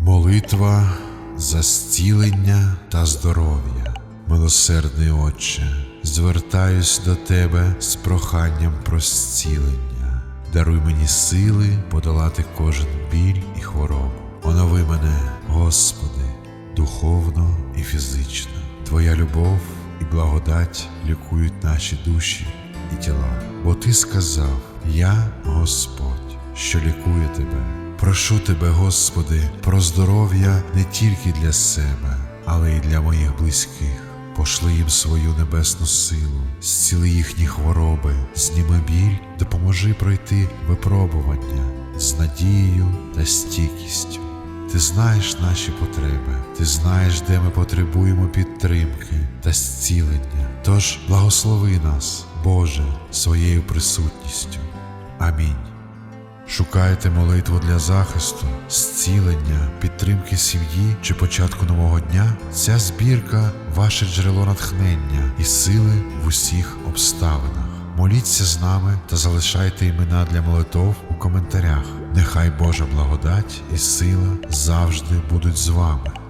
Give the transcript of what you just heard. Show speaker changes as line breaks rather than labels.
Молитва за зцілення та здоров'я. Милосердний Отче, звертаюсь до Тебе з проханням про зцілення. Даруй мені сили подолати кожен біль і хворобу. Онови мене, Господи, духовно і фізично. Твоя любов і благодать лікують наші душі і тіла. Бо Ти сказав: Я Господь, що лікує тебе. Прошу тебе, Господи, про здоров'я не тільки для себе, але й для моїх близьких. Пошли їм свою небесну силу, зціли їхні хвороби, зніми біль, допоможи пройти випробування з надією та стійкістю. Ти знаєш наші потреби, ти знаєш, де ми потребуємо підтримки та зцілення. Тож благослови нас, Боже, своєю присутністю. Амінь. Шукаєте молитву для захисту, зцілення, підтримки сім'ї чи початку нового дня? Ця збірка ваше джерело натхнення і сили в усіх обставинах. Моліться з нами та залишайте імена для молитов у коментарях. Нехай Божа благодать і сила завжди будуть з вами.